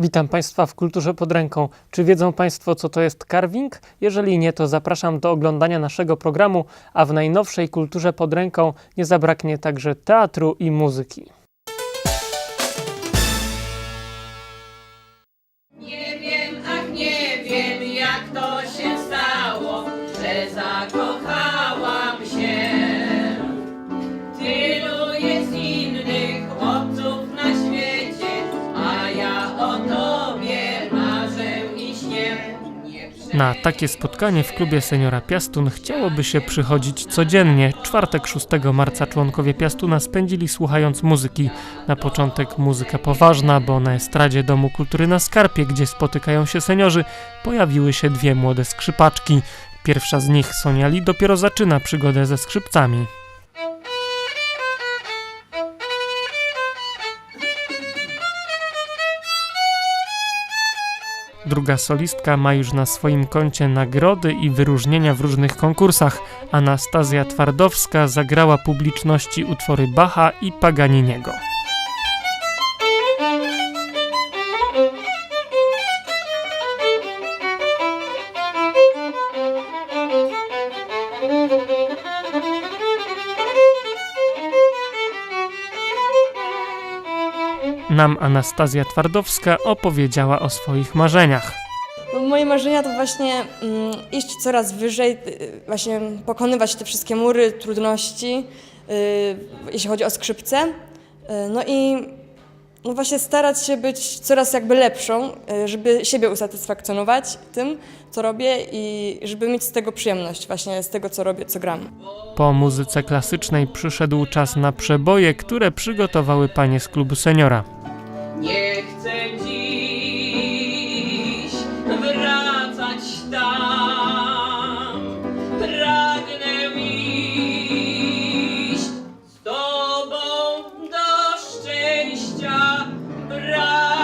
Witam Państwa w Kulturze pod ręką. Czy wiedzą Państwo, co to jest carving? Jeżeli nie, to zapraszam do oglądania naszego programu, a w najnowszej Kulturze pod ręką nie zabraknie także teatru i muzyki. Na takie spotkanie w klubie seniora Piastun chciałoby się przychodzić codziennie. Czwartek 6 marca członkowie Piastuna spędzili słuchając muzyki. Na początek muzyka poważna, bo na estradzie Domu Kultury na Skarpie, gdzie spotykają się seniorzy, pojawiły się dwie młode skrzypaczki. Pierwsza z nich, Sonia Li, dopiero zaczyna przygodę ze skrzypcami. Druga solistka ma już na swoim koncie nagrody i wyróżnienia w różnych konkursach. Anastazja Twardowska zagrała publiczności utwory Bacha i Paganiniego. Nam Anastazja Twardowska opowiedziała o swoich marzeniach. Moje marzenia to właśnie mm, iść coraz wyżej, y, właśnie pokonywać te wszystkie mury, trudności, y, jeśli chodzi o skrzypce. Y, no i no właśnie starać się być coraz jakby lepszą, żeby siebie usatysfakcjonować tym, co robię i żeby mieć z tego przyjemność, właśnie z tego, co robię, co gram. Po muzyce klasycznej przyszedł czas na przeboje, które przygotowały panie z klubu seniora. Nie chcę dziś wracać tam. Pragnę iść z tobą do szczęścia bram.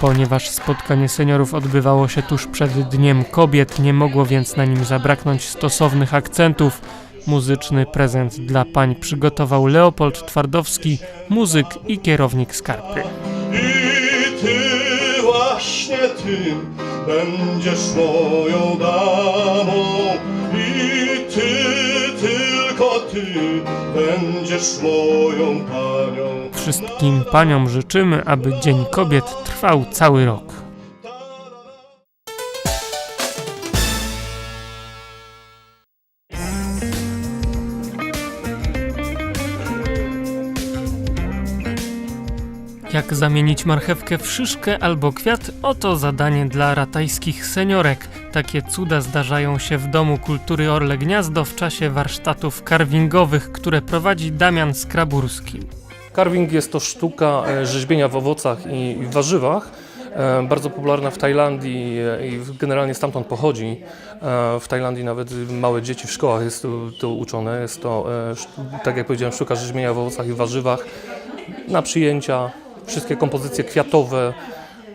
Ponieważ spotkanie seniorów odbywało się tuż przed Dniem Kobiet, nie mogło więc na nim zabraknąć stosownych akcentów. Muzyczny prezent dla pań przygotował Leopold Twardowski, muzyk i kierownik Skarpy. I ty właśnie ty będziesz moją damą i ty, tylko ty będziesz moją panią. Wszystkim paniom życzymy, aby Dzień Kobiet trwał cały rok. Jak zamienić marchewkę w szyszkę albo kwiat? Oto zadanie dla ratajskich seniorek. Takie cuda zdarzają się w Domu Kultury Orle Gniazdo w czasie warsztatów carvingowych, które prowadzi Damian Skraburski. Carving jest to sztuka e, rzeźbienia w owocach i warzywach. e, Bardzo popularna w Tajlandii e, i generalnie stamtąd pochodzi. W Tajlandii nawet małe dzieci w szkołach jest to, uczone. Jest to, tak jak powiedziałem, sztuka rzeźbienia w owocach i warzywach. Na przyjęcia, wszystkie kompozycje kwiatowe.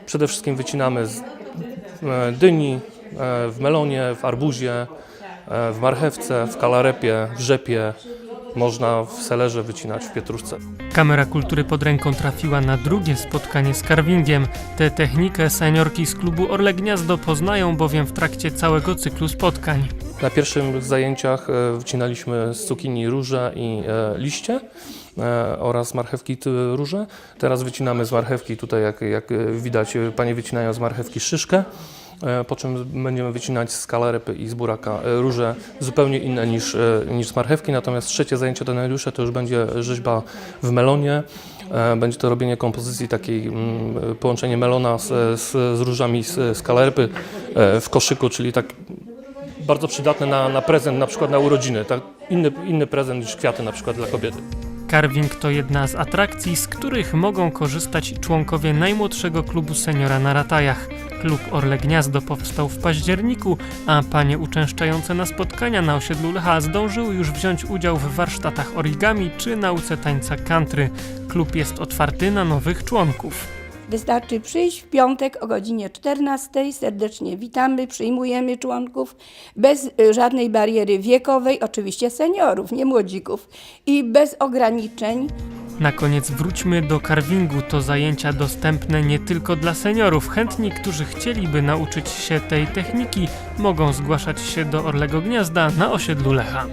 Przede wszystkim wycinamy z e, dyni, e, w melonie, w arbuzie, e, w marchewce, w kalarepie, w rzepie. Można w selerze wycinać, w pietruszce. Kamera Kultury pod ręką trafiła na drugie spotkanie z carvingiem. Tę technikę seniorki z klubu Orle Gniazdo poznają bowiem w trakcie całego cyklu spotkań. Na pierwszym zajęciach wycinaliśmy z cukinii róże i liście oraz marchewki róże. Teraz wycinamy z marchewki, tutaj jak, jak e, widać, e, panie wycinają z marchewki szyszkę, e, po czym będziemy wycinać z kalarepy i z buraka e, róże zupełnie inne niż, e, niż z marchewki. Natomiast trzecie zajęcie, najdłuższe, to już będzie rzeźba w melonie. E, Będzie to robienie kompozycji takiej, mm, połączenie melona z, z, z różami z, z kalarepy e, w koszyku, czyli tak bardzo przydatne na, na prezent, na przykład na urodziny. Tak? Inny, inny prezent niż kwiaty na przykład dla kobiety. Carving to jedna z atrakcji, z których mogą korzystać członkowie najmłodszego klubu seniora na Ratajach. Klub Orle Gniazdo powstał w październiku, a panie uczęszczające na spotkania na osiedlu Lecha zdążyły już wziąć udział w warsztatach origami czy nauce tańca country. Klub jest otwarty na nowych członków. Wystarczy przyjść w piątek o godzinie 14. Serdecznie witamy, przyjmujemy członków bez y, żadnej bariery wiekowej, oczywiście seniorów, nie młodzików i bez ograniczeń. Na koniec wróćmy do carvingu. To zajęcia dostępne nie tylko dla seniorów. Chętni, którzy chcieliby nauczyć się tej techniki, mogą zgłaszać się do Orlego Gniazda na osiedlu Lecha.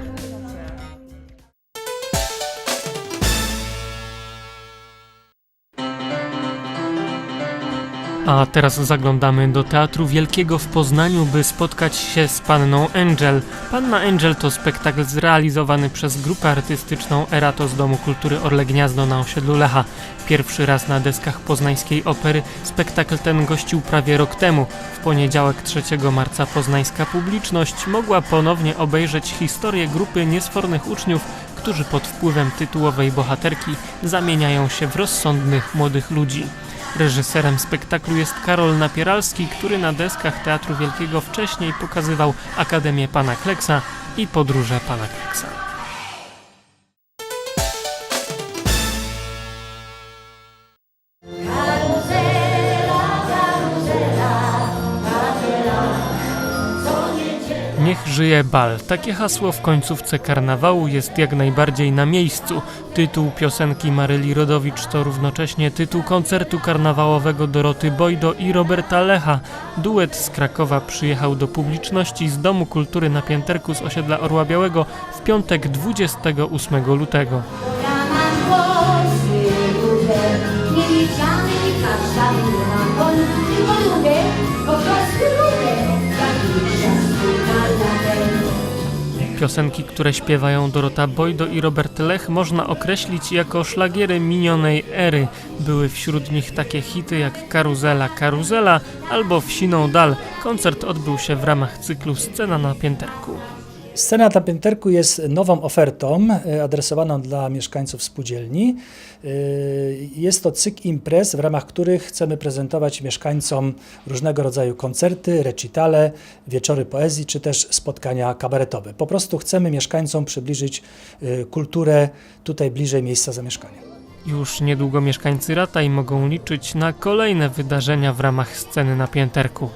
A teraz zaglądamy do Teatru Wielkiego w Poznaniu, by spotkać się z Panną Angel. Panna Angel to spektakl zrealizowany przez grupę artystyczną Erato z Domu Kultury Orle Gniazdo na osiedlu Lecha. Pierwszy raz na deskach poznańskiej opery spektakl ten gościł prawie rok temu. W poniedziałek 3 marca poznańska publiczność mogła ponownie obejrzeć historię grupy niesfornych uczniów, którzy pod wpływem tytułowej bohaterki zamieniają się w rozsądnych młodych ludzi. Reżyserem spektaklu jest Karol Napieralski, który na deskach Teatru Wielkiego wcześniej pokazywał Akademię Pana Kleksa i Podróże Pana Kleksa. Żyje bal. Takie hasło w końcówce karnawału jest jak najbardziej na miejscu. Tytuł piosenki Maryli Rodowicz to równocześnie tytuł koncertu karnawałowego Doroty Bojdo i Roberta Lecha. Duet z Krakowa przyjechał do publiczności z Domu Kultury na Pięterku z osiedla Orła Białego w piątek 28 lutego. Piosenki, które śpiewają Dorota Bojdo i Robert Lech można określić jako szlagiery minionej ery. Były wśród nich takie hity jak Karuzela, Karuzela albo Wsiną Dal. Koncert odbył się w ramach cyklu Scena na Pięterku. Scena na Pięterku jest nową ofertą e, adresowaną dla mieszkańców spółdzielni. E, Jest to cykl imprez, w ramach których chcemy prezentować mieszkańcom różnego rodzaju koncerty, recitale, wieczory poezji czy też spotkania kabaretowe. Po prostu chcemy mieszkańcom przybliżyć e, kulturę tutaj bliżej miejsca zamieszkania. Już niedługo mieszkańcy Rataj mogą liczyć na kolejne wydarzenia w ramach Sceny na Pięterku.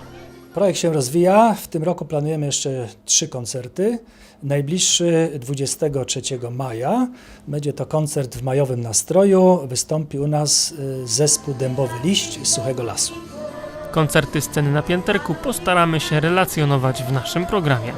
Projekt się rozwija. W tym roku planujemy jeszcze trzy koncerty. Najbliższy 23 maja będzie to koncert w majowym nastroju. Wystąpi u nas y, zespół Dębowy Liść z Suchego Lasu. Koncerty Sceny na Pięterku postaramy się relacjonować w naszym programie.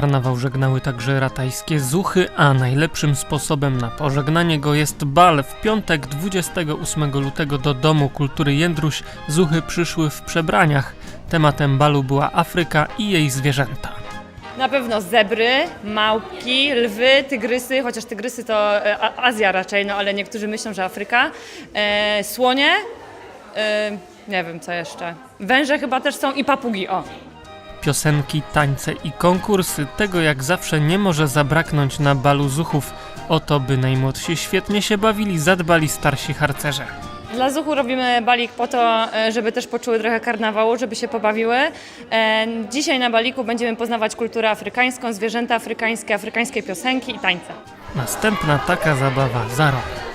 Karnawał żegnały także ratajskie zuchy, a najlepszym sposobem na pożegnanie go jest bal. W piątek 28 lutego do Domu Kultury Jędruś zuchy przyszły w przebraniach. Tematem balu była Afryka i jej zwierzęta. Na pewno zebry, małpki, lwy, tygrysy, chociaż tygrysy to e, Azja raczej, no ale niektórzy myślą, że Afryka. E, słonie, e, nie wiem co jeszcze. Węże chyba też są i papugi, o. Piosenki, tańce i konkursy tego jak zawsze nie może zabraknąć na balu zuchów. O to, by najmłodsi świetnie się bawili, zadbali starsi harcerze. Dla Zuchu robimy balik po to, e, żeby też poczuły trochę karnawału, żeby się pobawiły. E, Dzisiaj na baliku będziemy poznawać kulturę afrykańską, zwierzęta afrykańskie, afrykańskie piosenki i tańce. Następna taka zabawa za rok.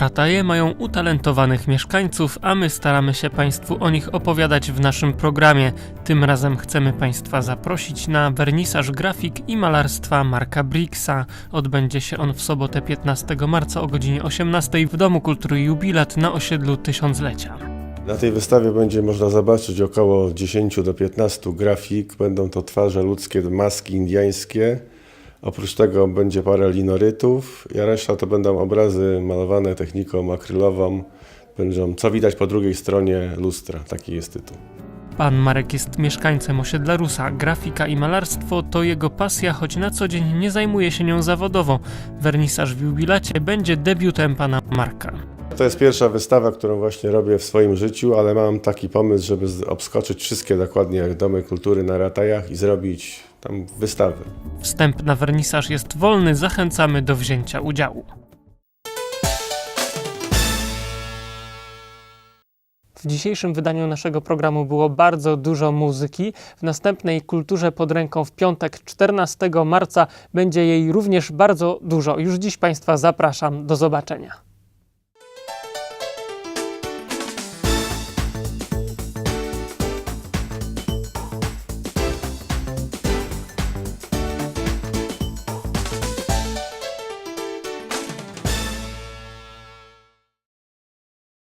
Rataje mają utalentowanych mieszkańców, a my staramy się Państwu o nich opowiadać w naszym programie. Tym razem chcemy Państwa zaprosić na wernisaż grafik i malarstwa Marka Bricksa. Odbędzie się on w sobotę 15 marca o godzinie 18 w Domu Kultury Jubilat na osiedlu Tysiąclecia. Na tej wystawie będzie można zobaczyć około 10 do 15 grafik. Będą to twarze ludzkie, maski indyjskie. Oprócz tego będzie parę linorytów, a reszta to będą obrazy malowane techniką akrylową. Będą co widać po drugiej stronie lustra. Taki jest tytuł. Pan Marek jest mieszkańcem osiedla Rusa. Grafika i malarstwo to jego pasja, choć na co dzień nie zajmuje się nią zawodowo. Wernisaż w jubilacie będzie debiutem pana Marka. To jest pierwsza wystawa, którą właśnie robię w swoim życiu, ale mam taki pomysł, żeby obskoczyć wszystkie dokładnie jak domy kultury na Ratajach i zrobić tam wystawy. Wstęp na wernisaż jest wolny, zachęcamy do wzięcia udziału. W dzisiejszym wydaniu naszego programu było bardzo dużo muzyki. W następnej kulturze pod ręką w piątek 14 marca będzie jej również bardzo dużo. Już dziś Państwa zapraszam. Do zobaczenia.